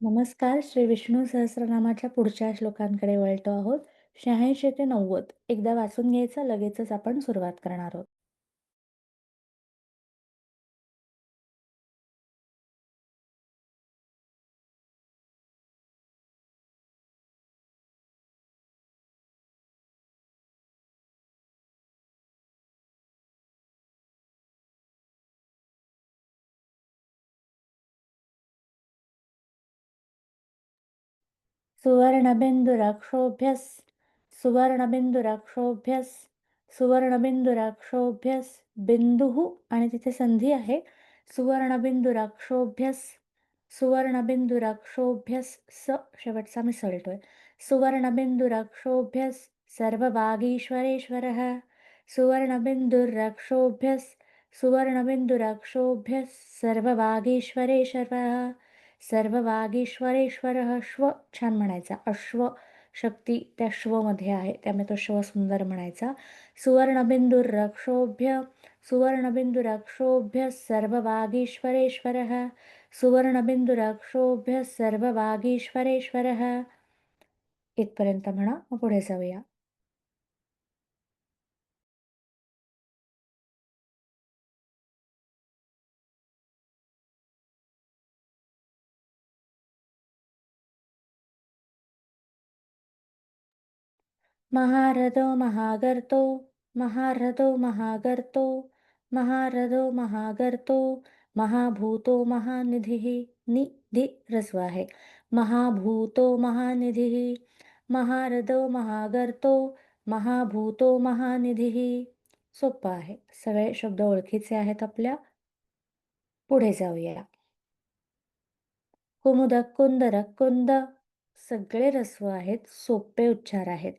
नमस्कार श्री विष्णू सहस्रनामाच्या पुढच्या श्लोकांकडे वळतो आहोत. शहाऐंशी ते नव्वद. एकदा वाचून घ्यायचं लगेचच आपण सुरुवात करणार आहोत. सुवर्णबिन्दुरक्षोभ्यस् सुवर्णबिन्दुरक्षोभ्यस् सुवर्णबिंदुराक्षोभ्यस बिंदुः आणि तिथे संधी आहे. सुवर्णबिंदुराक्षोभ्यस सुवर्णबिंदुराक्षोभ्यस स शेवटचा मी सळतोय. सुवर्णबिंदुराक्षोभ्यस सर्ववागीश्वरेश्वरः सुवर्णबिंदुराक्षोभ्यस सुवर्णबिंदुराक्षोभ्यस सर्ववागीश्वरेश्वरः सर्ववागीश्वरेश्वरः श्व छान म्हणायचा. अश्व शक्ती त्या श्वमध्ये आहे त्यामुळे तो श्व सुंदर म्हणायचा. सुवर्णबिंदुर सुवर्णबिंदुरक्षोभ्य सुवर्णबिंदुरक्षोभ्य सर्ववागीश्वरेश्वरः सुवर्णबिंदुरक्षोभ्य सर्ववागीश्वरेश्वरः इथपर्यंत म्हणा मग पुढे जाऊया. महारथो महागर्तो महारथो महागर्तो महारथो महागर्तो महाभूतो महानिधिः निधि रस्व आहे महाभूतो महानिधिः महारथो महागर्तो महाभूतो महानिधिः सोपं आहे. सगळे शब्द ओळखीचे आहेत आपल्या. पुढे जाऊया. कुमुदक कुंदरक कुंद सगळे रस्व आहेत सोपे उच्चार आहेत.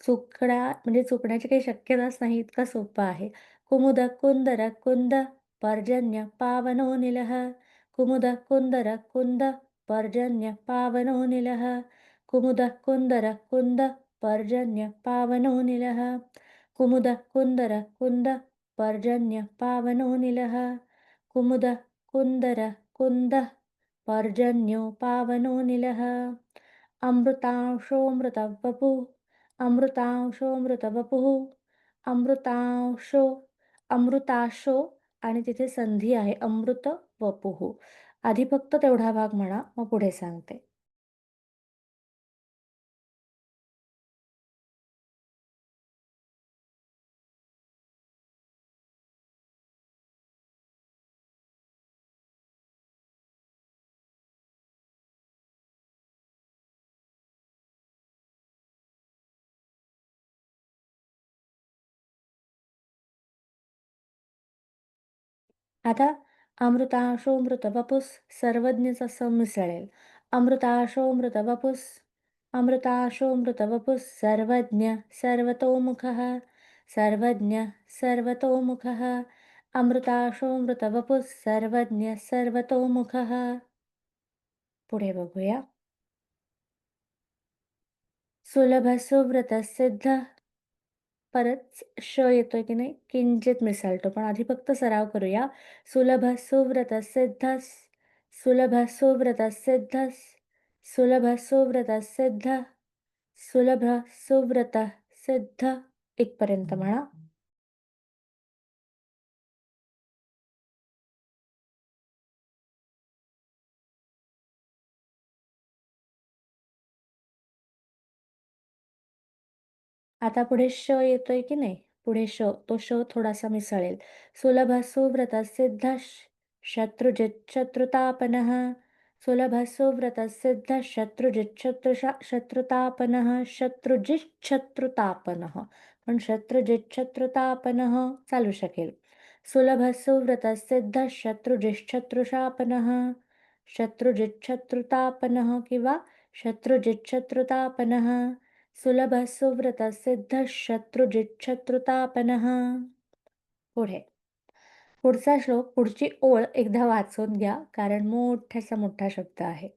चुकण्या म्हणजे चुकण्याची काही शक्यताच नाही इतका सोपा आहे. कुमुद कुंदर कुंद पर्जन्य पावनो निलह. कुमुद कुंदर कुंद पर्जन्य पावनो निलह. कुमुद कुंदर कुंद पर्जन्य पावनो निलह. कुमुद कुंदर कुंद पर्जन्य पावनो निलह. कुमुद कुंदर कुंद पर्जन्यो पावनो निलः अमृतांशोऽमृतवपु अमृतांशोऽमृतवपुः अमृतांशो अमृताशो आणि तिथे संधी आहे अमृत वपुः आधी फक्त तेवढा भाग म्हणा मग पुढे सांगते. आता अमृताशो मृतवपुस सर्वज्ञचा सम मिसळेल. अमृताशो मृतवपुस अमृताशो मृतवपुस सर्वज्ञ सर्वतोमुख सर्वज्ञ सर्वतोमुख. अमृताशो मृतवपुस सर्वज्ञ सर्वतोमुख. पुढे बघूया. सुलभ सुव्रत सिद्ध परत श येतोय की नाही? किंचित मिसळतो. पण आधी फक्त सराव करूया. सुलभ सुव्रत सिद्धस सुलभ सुव्रत सिद्धस सुलभ सुव्रत सिद्ध सुलभ सुव्रत सिद्ध. इथपर्यंत म्हणा. आता पुढे श येतोय की नाही? पुढे श तो श थोडासा मिसळेल. सुलभ सुव्रत सिद्ध शत्रुजित शत्रुतापन। सुलभ सुव्रत सिद्ध शत्रुजित शत्रु शत्रुतापन। शत्रुजित शत्रुतापन। पण शत्रुजित शत्रुतापन चालू शकेल. सुलभसो सुव्रत सिद्ध शत्रुजित शत्रुशापन। शत्रुजित शत्रुतापन किंवा शत्रुजित शत्रुतापन। सुलभ सुव्रत सिद्ध शत्रुजित शत्रुतापनः पुढे. पुढचा श्लोक पुढची ओळ एकदा वाचून घ्या कारण मोठ्याचा मोठा शब्द आहे.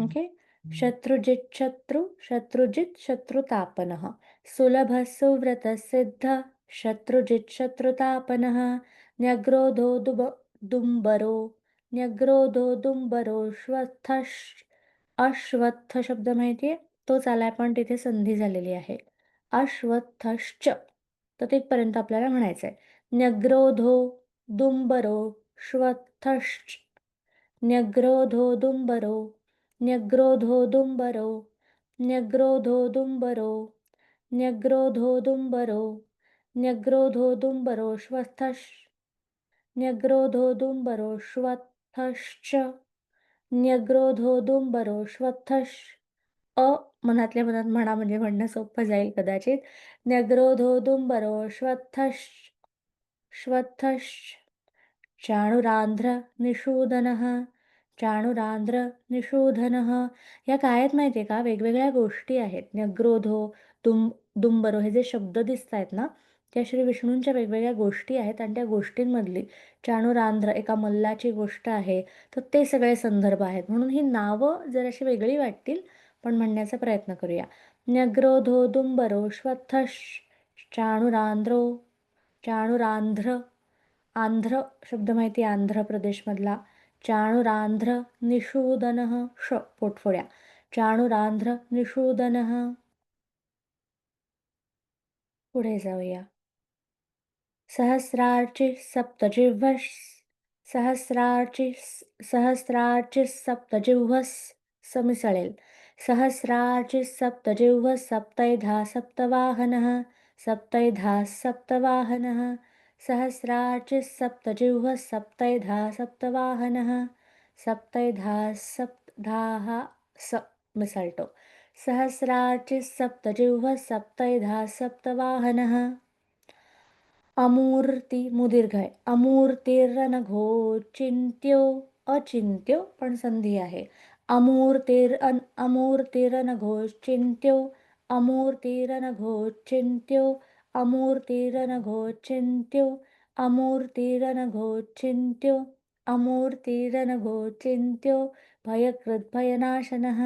ओके? शत्रुजिच्छत्रु शत्रुजित शत्रु शत्रुजित शत्रुतापनः। सिद्ध शत्रुजित शत्रुतापन। न्यग्रोधो दुब दुंबरो न्यग्रोधो दुंबरो श्वत्थश अश्वत्थ शब्द माहिती आहे तोच आलाय पण तिथे संधी झालेली आहे. अश्वत्थश्च. तर तिथपर्यंत आपल्याला म्हणायचं आहे न्यग्रोधो दुंबरो श्वत्थश्च. न्यग्रोधोदुम्बरो न्यग्रोधोदुम्बरो न्यग्रोधोदुम्बरो न्यग्रोधोदुम्बरो न्यग्रोधोदुम्बरो श्वत्थश्च न्यग्रोधोदुम्बरो श्वत्थश्च न्यग्रोधोदुम्बरो श्वत्थश् अ मनातल्या मनात म्हणा म्हणजे म्हणणं सोपं जाईल कदाचित. न्यग्रोधोदुम्बरो श्वत्थश् श्वत्थश्च चाणुरांध्र निषूदनः चाणुरांध्र निशोधनः या काय आहेत माहिती आहे का? वेगवेगळ्या गोष्टी आहेत. न्यग्रोधो दुम दुंबरो हे जे शब्द दिसत आहेत ना त्या श्री विष्णूंच्या वेगवेगळ्या गोष्टी आहेत आणि त्या गोष्टींमधली चाणुरांध्र एका मल्लाची गोष्ट आहे तर ते सगळे संदर्भ आहेत. म्हणून ही नावं जर अशी वेगळी वाटतील पण म्हणण्याचा प्रयत्न करूया. न्यग्रोधो दुंबरो श्वथश चाणुरांध्रो चाणुरांध्र आंध्र शब्द माहिती आंध्र प्रदेशमधला चाणुरांध्र निषूदन श पोटफोड्या. चाणुरांध्र निषूदन. पुढे जाऊया. सहस्रार्ची सप्तजिह्वस सहस्रार्ची सहस्रार्ची सप्तजिह्वस समिसळेल. सहस्रार्ची सप्तजिह्वस सप्तैधा सप्तवाहन सप्तैधा सप्तवाहन. सहस्रार्चिः सप्तजिह्वः सप्तैधा सप्तवाहनः, सप्तैधा सप्तधाः स, मिसल्टो। सहस्रार्चिः सप्तजिह्वः सप्तैधा सप्तवाहनः। अमूर्ती मुदीर्घ आहे अमूर्तिरनघोचिंत्यो अचिंत्यो पण संधी आहे। अमूर्तिर, अन अमूर्तिरनघोचिंत्यो अमूर्तिरनघोचिंत्यो अमूर्तिरनघोचिन्त्यो अमूर्तिरनघोचिन्त्यो अमूर्तिरनघोचिन्त्यो भयकृद्भयनाशनः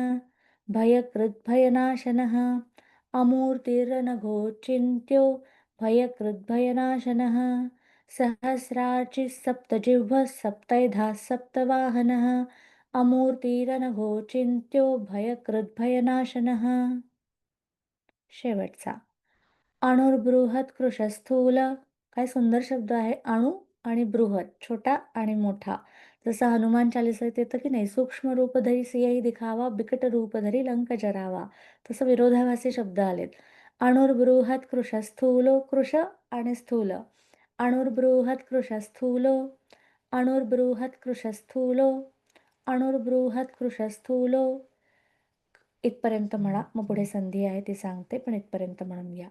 भयकृद्भयनाशनः अमूर्तिरनघोचिन्त्यो भयकृद्भयनाशनः सहस्रार्चिः सप्तजिह्वः सप्तैधा सप्तवाहनः अमूर्तिरनघोचिन्त्यो भयकृद्भयनाशनः। शेवटचा। अणुर्बृहत कृशस्थूल काय सुंदर शब्द आहे. अणु आणि बृहत छोटा आणि मोठा. जसं हनुमान चालिसात येतं की नाही सूक्ष्म रूपधरी धरी दिखावा बिकट रूपधरी लंक जरावा. तसं विरोधाभासी शब्द आलेत. अणुर्बृहत कृश स्थूल कृश आणि स्थूल. अणुर्बृहत कृशस्थूलो अणुर्बृहत कृशस्थूलो अणुर्बृहत कृशस्थूलो इथपर्यंत म्हणा मग पुढे संधी आहे ती सांगते पण इथपर्यंत म्हणून घ्या.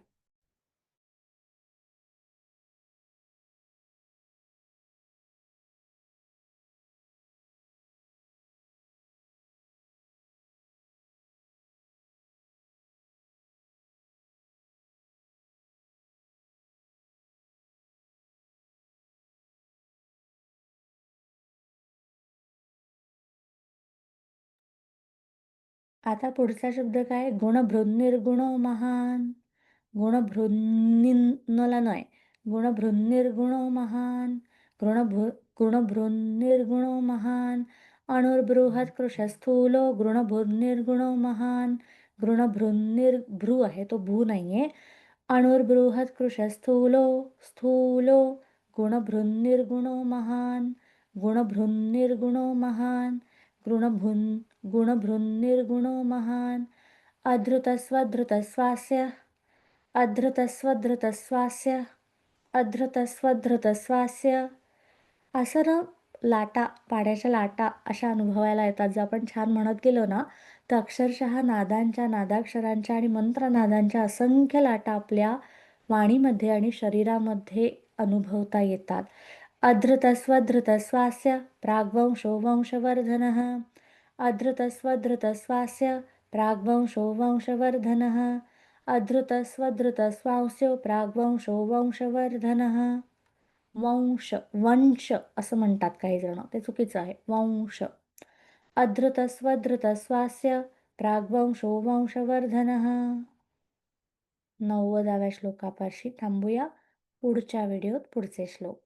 आता पुढचा शब्द काय? गुणभृनिर्गुण महान. गुणभृन्निनला नाही गुणभृनिर्गुण महान. गुणभृ गुणभृनिर्गुण महान. अणुर्बृहत कृशस्थूलो गुणभृन्निर्गुणो महान. गुणभृन्निर्भ्रू आहे तो भू नाही आहे अणुर्बृहत स्थूल स्थूलो गुणभृनिर्गुण महान. गुणभृन्निर्गुणो महान. गुणभृन् गुणभृन्निर्गुणो महान् अधृतस्वधृतस्वास्य। अधृतस्वधृतस्वास्य। अधृतस्वधृतस्वास्य। असं ना लाटा पाण्याच्या लाटा अशा अनुभवायला येतात. जर आपण छान म्हणत गेलो ना तर अक्षरशः नादांच्या नादाक्षरांच्या आणि मंत्रनादांच्या असंख्य लाटा आपल्या वाणीमध्ये आणि शरीरामध्ये अनुभवता येतात. अधृतस्वधृतस्वास्य। प्राग्वंशो वंशवर्धनः। अधृतस्वधृतस्वास्य प्राग्वंशो वंशवर्धनः अधृतस्वधृतस्वांस्यो प्राग्वंशो वंशवर्धनः वंश वंश असं म्हणतात काही जण. ते चुकीचं आहे. वंश. अधृतस्वधृतस्वास्य प्राग्वंशो वंशवर्धनः नव्वदाव्या श्लोकापाशी थांबूया. पुढच्या व्हिडिओत पुढचे श्लोक.